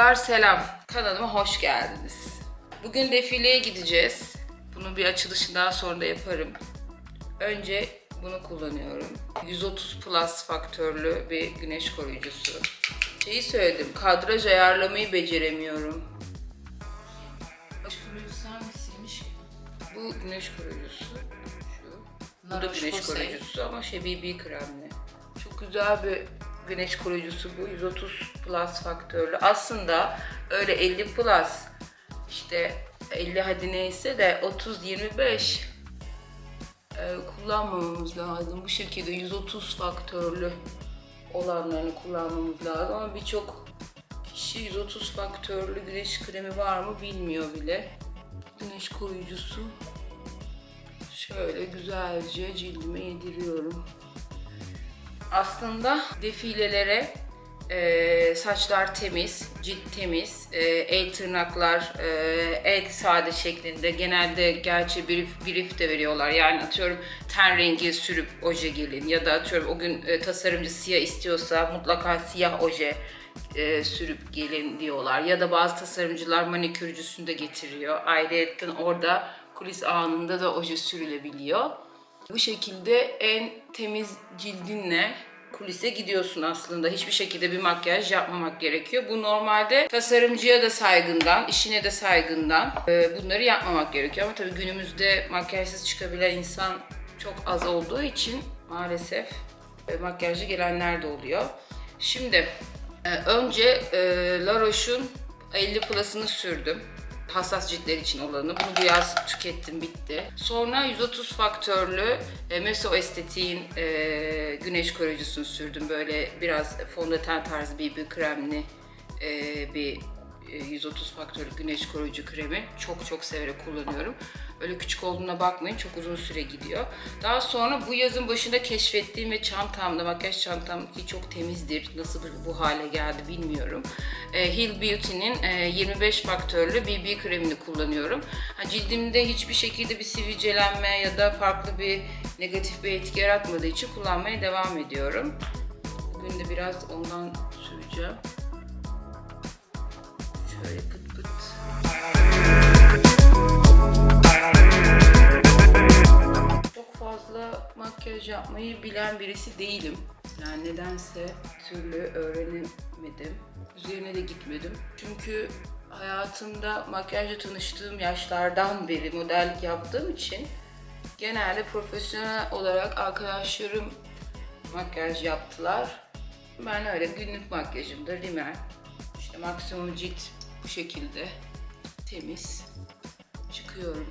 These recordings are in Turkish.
Kızlar selam. Kanalıma hoş geldiniz. Bugün defileye gideceğiz. Bunun bir açılışını daha sonra da yaparım. Önce bunu kullanıyorum. 130 plus faktörlü bir güneş koruyucusu. Şeyi söyledim, kadraj ayarlamayı beceremiyorum. Güneş koruyucusu hangisiymiş? Bu güneş koruyucusu. Şu. Bu da güneş koruyucusu ama şey BB kremli. Çok güzel bir güneş koruyucusu bu. 130 plus faktörlü. Aslında öyle 50 plus işte 50 hadi neyse de 30-25 e, kullanmamamız lazım. Bu şekilde 130 faktörlü olanlarını kullanmamız lazım ama birçok kişi 130 faktörlü güneş kremi var mı bilmiyor bile. Güneş koruyucusu şöyle güzelce cildime yediriyorum. Aslında defilelere e, saçlar temiz, cilt temiz, e, el tırnaklar e, el sade şeklinde. Genelde gerçi brief, brief de veriyorlar. Yani atıyorum ten rengi sürüp oje gelin ya da atıyorum o gün e, tasarımcı siyah istiyorsa mutlaka siyah oje e, sürüp gelin diyorlar. Ya da bazı tasarımcılar manikürcüsünü de getiriyor. Ayrıca orada kulis anında da oje sürülebiliyor. Bu şekilde en temiz cildinle kulise gidiyorsun aslında. Hiçbir şekilde bir makyaj yapmamak gerekiyor. Bu normalde tasarımcıya da saygından, işine de saygından e, bunları yapmamak gerekiyor. Ama tabii günümüzde makyajsız çıkabilen insan çok az olduğu için maalesef e, makyajlı gelenler de oluyor. Şimdi e, önce La Roche'un 50 Plus'ını sürdüm hassas ciltler için olanı. Bunu bu yaz tükettim bitti. Sonra 130 faktörlü e, Meso Estetik'in e, güneş koruyucusunu sürdüm. Böyle biraz fondöten tarzı bir, bir kremli e, bir 130 faktörlü güneş koruyucu kremi. Çok çok severek kullanıyorum. Öyle küçük olduğuna bakmayın çok uzun süre gidiyor. Daha sonra bu yazın başında keşfettiğim ve çantamda, makyaj çantam ki çok temizdir. Nasıl bu hale geldi bilmiyorum. E, Hill Beauty'nin e, 25 faktörlü BB kremini kullanıyorum. Ha, cildimde hiçbir şekilde bir sivilcelenme ya da farklı bir negatif bir etki yaratmadığı için kullanmaya devam ediyorum. Bugün de biraz ondan süreceğim. Şöyle pıt pıt. Çok fazla makyaj yapmayı bilen birisi değilim. Yani nedense türlü öğrenemedim. Üzerine de gitmedim. Çünkü hayatımda makyajla tanıştığım yaşlardan beri modellik yaptığım için genelde profesyonel olarak arkadaşlarım makyaj yaptılar. Ben öyle günlük makyajımda rimel, maksimum cilt bu şekilde temiz çıkıyorum.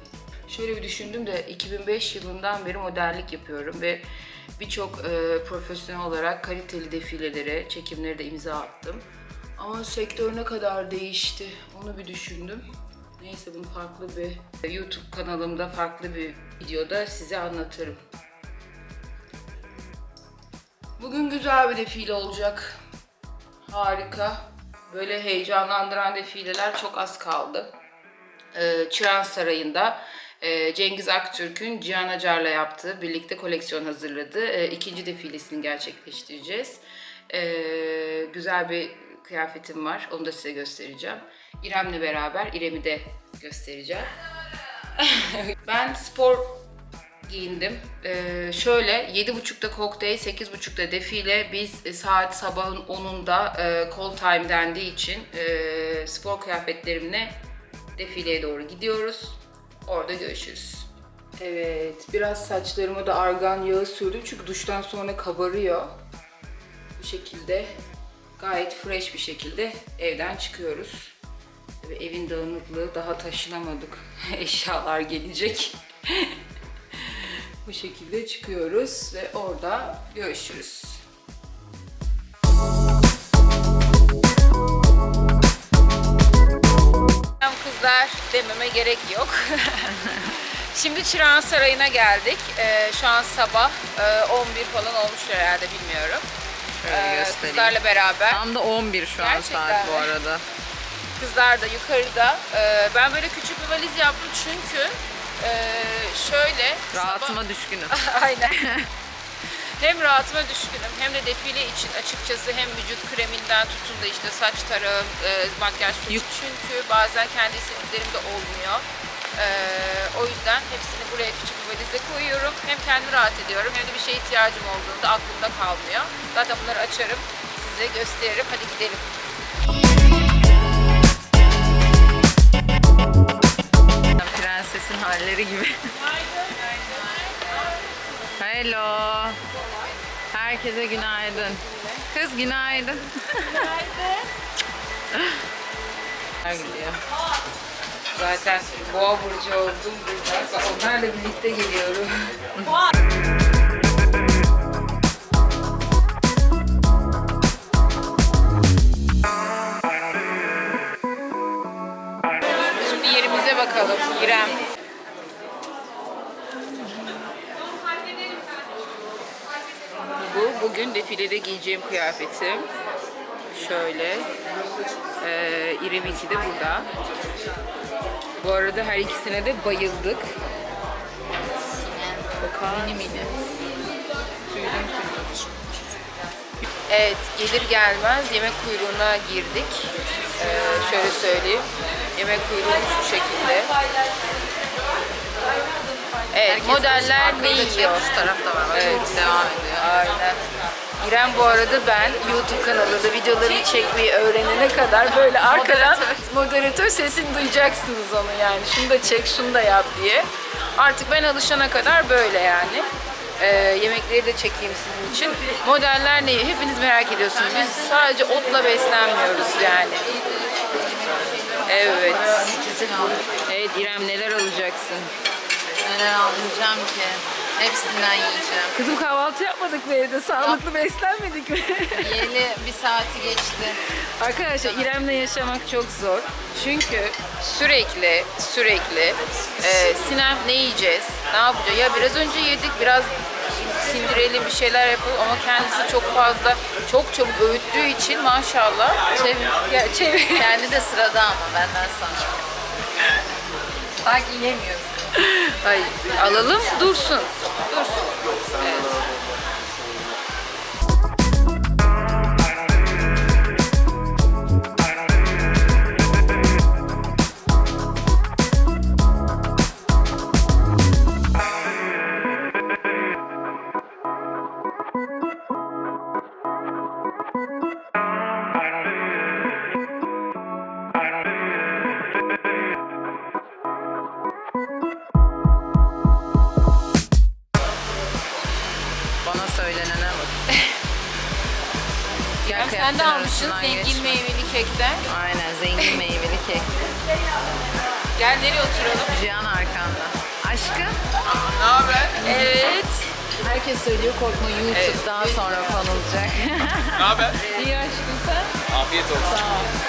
Şöyle bir düşündüm de 2005 yılından beri modellik yapıyorum ve birçok e, profesyonel olarak kaliteli defilelere, çekimlere de imza attım. Ama sektör ne kadar değişti onu bir düşündüm. Neyse bunu farklı bir YouTube kanalımda farklı bir videoda size anlatırım. Bugün güzel bir defile olacak. Harika. Böyle heyecanlandıran defileler çok az kaldı. Ee, Çırağan Sarayı'nda e, Cengiz Aktürk'ün Cihan Acar'la yaptığı, birlikte koleksiyon hazırladığı e, ikinci defilesini gerçekleştireceğiz. Ee, güzel bir kıyafetim var, onu da size göstereceğim. İrem'le beraber İrem'i de göstereceğim. ben spor giyindim. Ee, şöyle 7.30'da kokteyl, 8.30'da defile. Biz e, saat sabahın 10'unda e, call time dendiği için e, spor kıyafetlerimle defileye doğru gidiyoruz. Orada görüşürüz. Evet, biraz saçlarıma da argan yağı sürdüm çünkü duştan sonra kabarıyor. Bu şekilde gayet fresh bir şekilde evden çıkıyoruz. Tabii evin dağınıklığı daha taşınamadık. Eşyalar gelecek. Bu şekilde çıkıyoruz ve orada görüşürüz. Kızlar dememe gerek yok. Şimdi Çırağan Sarayı'na geldik. Ee, şu an sabah e, 11 falan olmuş herhalde bilmiyorum. Şöyle Ee, göstereyim. Kızlarla beraber. Tam da 11 şu an Gerçekten saat bu mi? arada. Kızlar da yukarıda. Ee, ben böyle küçük bir valiz yaptım çünkü e, şöyle sabah- Rahatıma düşkünüm. Aynen. Hem rahatıma düşkünüm hem de defile için açıkçası hem vücut kreminden tutun da işte saç tarağım, e, makyaj fırçam. Çünkü bazen kendi istediklerim de olmuyor. E, o yüzden hepsini buraya küçük bir valize koyuyorum. Hem kendimi rahat ediyorum hem de bir şeye ihtiyacım olduğunda aklımda kalmıyor. Zaten bunları açarım, size gösteririm. Hadi gidelim. Halleri gibi. Hello. Herkese günaydın. Kız günaydın. Günaydın. Zaten boğa burcu oldum burada. Onlarla birlikte geliyorum. Şimdi yerimize bakalım. İrem. Bu bugün defilede giyeceğim kıyafetim. Şöyle. Ee, İrem'inki de burada. Bu arada her ikisine de bayıldık. Bakar mini mini. Evet, gelir gelmez yemek kuyruğuna girdik. Ee, şöyle söyleyeyim. Yemek kuyruğu şu şekilde. Evet, modeller ne yiyor? Şu tarafta var. Evet. Devam ediyor. Aynen. İrem bu arada ben YouTube kanalında videolarını çekmeyi öğrenene kadar böyle arkadan moderatör sesini duyacaksınız onu yani. Şunu da çek, şunu da yap diye. Artık ben alışana kadar böyle yani. Ee, yemekleri de çekeyim sizin için. Modeller ne? Hepiniz merak ediyorsunuz. Biz sadece otla beslenmiyoruz yani. Evet. Evet İrem neler alacaksın? Neler almayacağım ki? Hepsinden yiyeceğim. Kızım kahvaltı yapmadık mı evde? Sağlıklı beslenmedik mi? Yeni bir saati geçti. Arkadaşlar İrem'le yaşamak çok zor. Çünkü sürekli sürekli e, Sinem ne yiyeceğiz, ne yapacağız? Ya biraz önce yedik, biraz sindirelim bir şeyler yapalım ama kendisi çok fazla, çok çabuk öğüttüğü için maşallah. Çevir, ya çevir. Kendi de sırada ama benden sonra. Sanki yemiyorsun. Ay, alalım dursun. Dursun. Evet. İrem sen de almışsın arasından zengin geçme. meyveli kekten. Aynen zengin meyveli kek. Gel nereye oturalım? Cihan arkanda. Aşkım. Ne haber? Evet. Herkes söylüyor korkma YouTube Evet. daha sonra konulacak. Ne haber? İyi aşkım sen? Afiyet olsun. Sağ ol.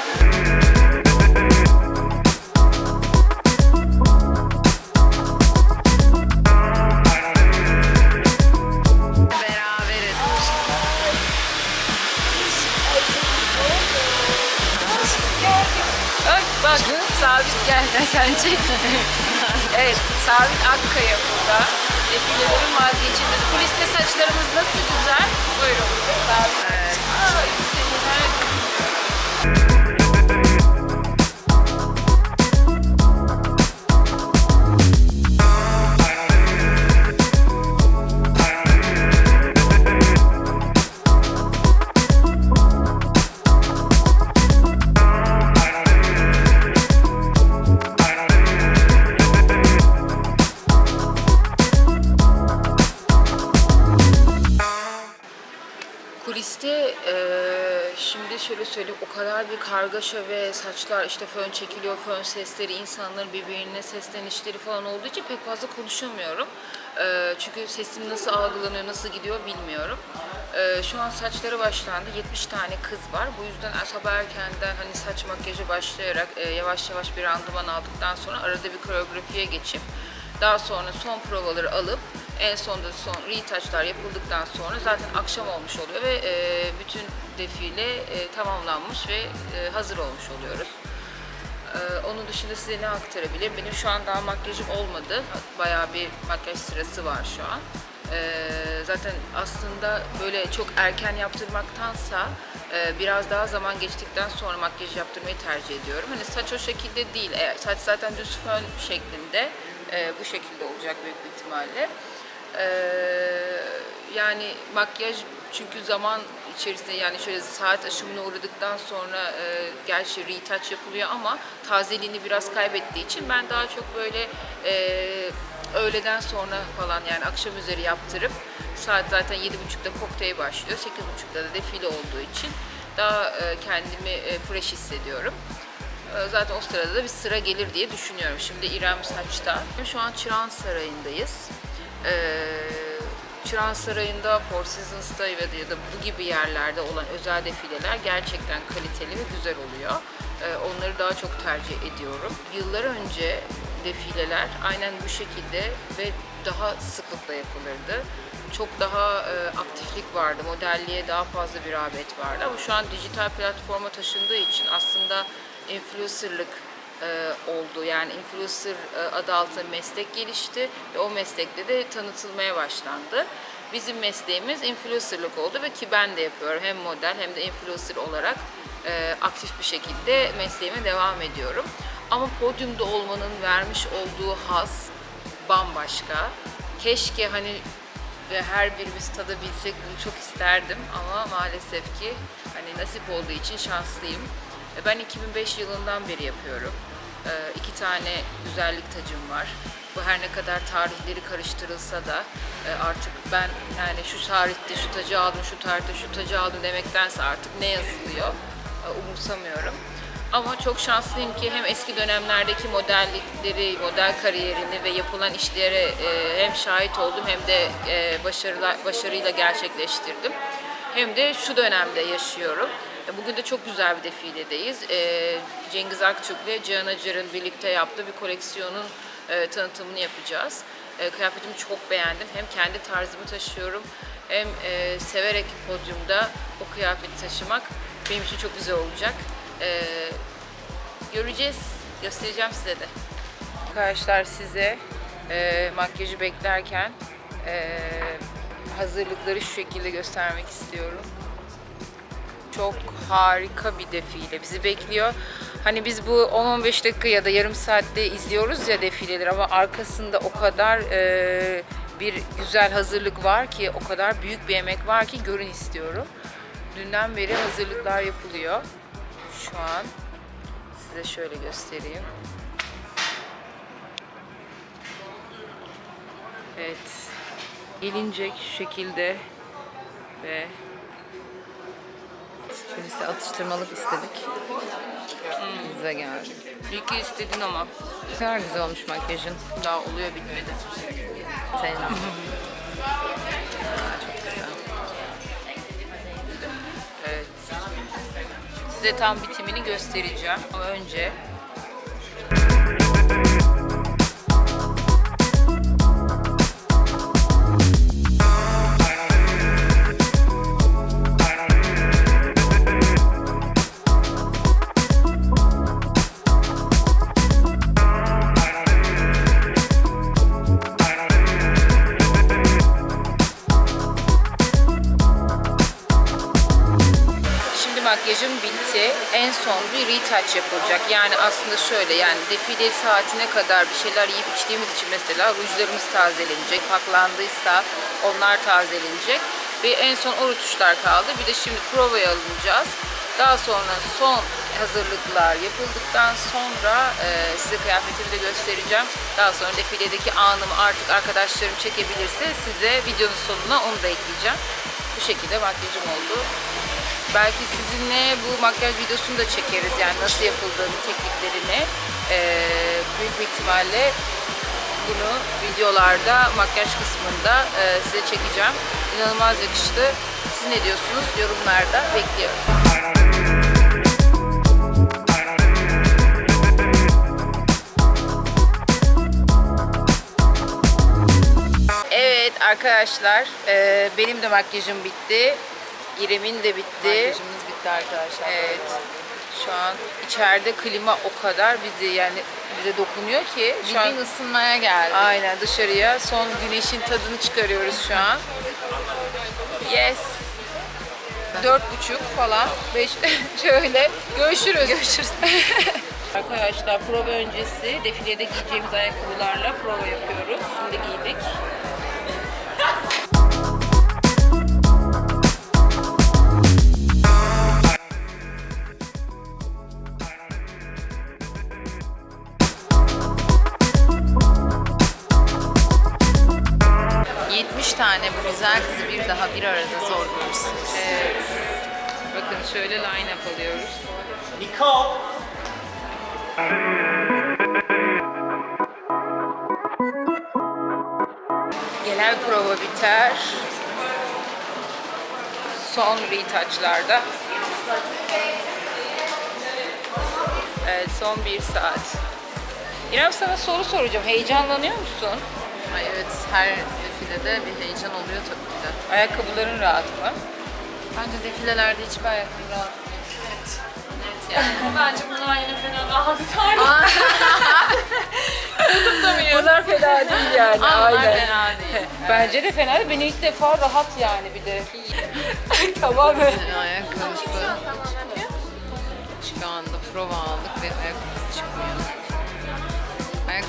Sabit gel sen çek. evet Sabit Akkaya burada. Defilelerin vazgeçilmezi. Kuliste saçlarımız nasıl güzel? Buyurun. Sabit. Evet. Aa, Kuliste eee, şimdi şöyle söyleyeyim o kadar bir kargaşa ve saçlar işte fön çekiliyor, fön sesleri, insanların birbirine seslenişleri falan olduğu için pek fazla konuşamıyorum. Eee, çünkü sesim nasıl algılanıyor, nasıl gidiyor bilmiyorum. Eee, şu an saçları başlandı. 70 tane kız var. Bu yüzden sabah erkenden hani saç makyajı başlayarak eee, yavaş yavaş bir randıman aldıktan sonra arada bir koreografiye geçip daha sonra son provaları alıp en sonda son retouchlar yapıldıktan sonra zaten akşam olmuş oluyor ve e, bütün defile e, tamamlanmış ve e, hazır olmuş oluyoruz. E, onun dışında size ne aktarabilirim? Benim şu an daha makyajım olmadı. Bayağı bir makyaj sırası var şu an. Ee, zaten aslında böyle çok erken yaptırmaktansa e, biraz daha zaman geçtikten sonra makyaj yaptırmayı tercih ediyorum. Hani saç o şekilde değil. Eğer saç zaten düz fön şeklinde e, bu şekilde olacak büyük bir ihtimalle. Ee, yani makyaj çünkü zaman içerisinde yani şöyle saat aşımına uğradıktan sonra e, gerçi retouch yapılıyor ama tazeliğini biraz kaybettiği için ben daha çok böyle e, öğleden sonra falan yani akşam üzeri yaptırıp saat zaten 7.30'da kokteyl başlıyor. 8.30'da da defile olduğu için daha e, kendimi e, fresh hissediyorum. E, Zaten o sırada da bir sıra gelir diye düşünüyorum. Şimdi İrem Saç'ta. Şu an Çırağan Sarayı'ndayız. Ee, Çırağan Sarayı'nda, Four Seasons'ta ya da, bu gibi yerlerde olan özel defileler gerçekten kaliteli ve güzel oluyor. Ee, onları daha çok tercih ediyorum. Yıllar önce defileler aynen bu şekilde ve daha sıklıkla yapılırdı. Çok daha e, aktiflik vardı, modelliğe daha fazla bir rağbet vardı. Ama şu an dijital platforma taşındığı için aslında influencerlık e, oldu. Yani influencer e, adı altında meslek gelişti ve o meslekte de tanıtılmaya başlandı. Bizim mesleğimiz influencerlık oldu ve ki ben de yapıyorum. Hem model hem de influencer olarak e, aktif bir şekilde mesleğime devam ediyorum. Ama podyumda olmanın vermiş olduğu haz bambaşka. Keşke hani ve her birimiz tadabilsek bunu çok isterdim ama maalesef ki hani nasip olduğu için şanslıyım. E, Ben 2005 yılından beri yapıyorum. E, iki tane güzellik tacım var. Bu her ne kadar tarihleri karıştırılsa da e, artık ben yani şu tarihte şu tacı aldım, şu tarihte şu tacı aldım demektense artık ne yazılıyor e, umursamıyorum. Ama çok şanslıyım ki hem eski dönemlerdeki modellikleri, model kariyerini ve yapılan işlere e, hem şahit oldum hem de başarıyla gerçekleştirdim. Hem de şu dönemde yaşıyorum. E, Bugün de çok güzel bir defiledeyiz. E, Cengiz Akçuk ve Cihan Acar'ın birlikte yaptığı bir koleksiyonun e, tanıtımını yapacağız. Kıyafetimi çok beğendim. Hem kendi tarzımı taşıyorum hem severek podyumda o kıyafeti taşımak benim için çok güzel olacak. Göreceğiz. Göstereceğim size de. Arkadaşlar size e, makyajı beklerken e, hazırlıkları şu şekilde göstermek istiyorum. Çok harika bir defile bizi bekliyor. Hani biz bu 10-15 dakika ya da yarım saatte izliyoruz ya defileleri ama arkasında o kadar e, bir güzel hazırlık var ki, o kadar büyük bir emek var ki görün istiyorum. Dünden beri hazırlıklar yapılıyor. Şu an size şöyle göstereyim. Evet. Gelinecek şu şekilde ve Size atıştırmalık istedik. Bize geldi. iyi ki istedin ama Ne kadar güzel olmuş makyajın. daha oluyor bitmedi. Senin. Aa, çok güzel. Evet. Size tam bitimini göstereceğim ama önce En son bir retouch yapılacak. Yani aslında şöyle yani defile saatine kadar bir şeyler yiyip içtiğimiz için mesela rujlarımız tazelenecek. Paklandıysa onlar tazelenecek. Ve en son o rutuşlar kaldı. Bir de şimdi provaya alınacağız. Daha sonra son hazırlıklar yapıldıktan sonra e, size kıyafetimi de göstereceğim. Daha sonra defiledeki anımı artık arkadaşlarım çekebilirse size videonun sonuna onu da ekleyeceğim. Bu şekilde makyajım oldu. Belki sizinle bu makyaj videosunu da çekeriz yani nasıl yapıldığını, tekniklerini. Ee, büyük bir ihtimalle bunu videolarda, makyaj kısmında e, size çekeceğim. İnanılmaz yakıştı. Siz ne diyorsunuz? Yorumlarda bekliyorum. Arkadaşlar, e, benim de makyajım bitti. İrem'in de bitti. Makyajımız bitti arkadaşlar. Evet. Şu an içeride klima o kadar bizi yani bize dokunuyor ki şu an Bildiğin ısınmaya geldi. aynen dışarıya son güneşin tadını çıkarıyoruz şu an. Yes. Dört buçuk falan. Beş şöyle. Görüşürüz. Görüşürüz. Arkadaşlar prova öncesi defilede giyeceğimiz ayakkabılarla prova yapıyoruz. Şimdi giydik. 70 tane bu güzel kızı bir daha bir arada zor bulursunuz. Evet. Bakın şöyle line up alıyoruz. Nicole. Genel prova biter. Son retouchlarda. Evet, son bir saat. İrem sana soru soracağım. Heyecanlanıyor musun? Ay evet her defilede bir heyecan oluyor tabii ki de. Ayakkabıların rahat mı? Bence defilelerde hiçbir ayakkabı rahat değil. Evet. Net yani. Bence bunlar yine fena rahat. Bunlar fena değil yani. Bunlar fena değil. Bence de fena değil. Ben ilk defa rahat yani bir de. tamam mı? Ayakkabı Şu anda prova aldık ve ayakkabısı çıkmıyor.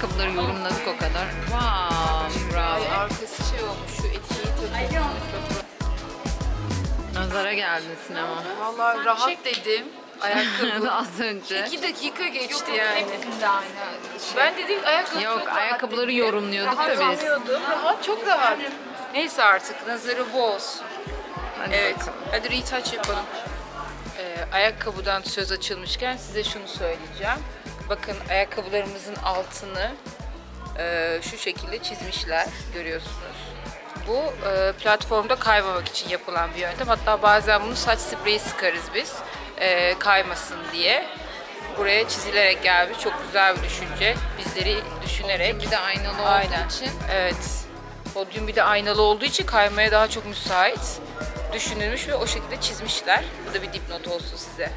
Ayakkabıları yorumladık o kadar. Wow, bravo. Arkası şey olmuş. Şu etiği Nazara geldin sinema. Vallahi rahat dedim. Ayakkabı. Az önce. 2 dakika geçti yani. Aynı. Ben dedim ayakkabı Yok çok rahat ayakkabıları dedim. yorumluyorduk Rahat da biz. Rahat, çok rahat. Neyse artık nazarı boz. Hadi Evet, bakalım. hadi retouch yapalım. Ee, ayakkabıdan söz açılmışken size şunu söyleyeceğim. Bakın ayakkabılarımızın altını e, şu şekilde çizmişler, görüyorsunuz. Bu e, platformda kaymamak için yapılan bir yöntem. Hatta bazen bunu saç spreyi sıkarız biz, e, kaymasın diye. Buraya çizilerek gelmiş. Çok güzel bir düşünce. Bizleri düşünerek. Bir de aynalı Aynen. olduğu için. Evet. Podyum bir de aynalı olduğu için kaymaya daha çok müsait. Düşünülmüş ve o şekilde çizmişler. Bu da bir dipnot olsun size.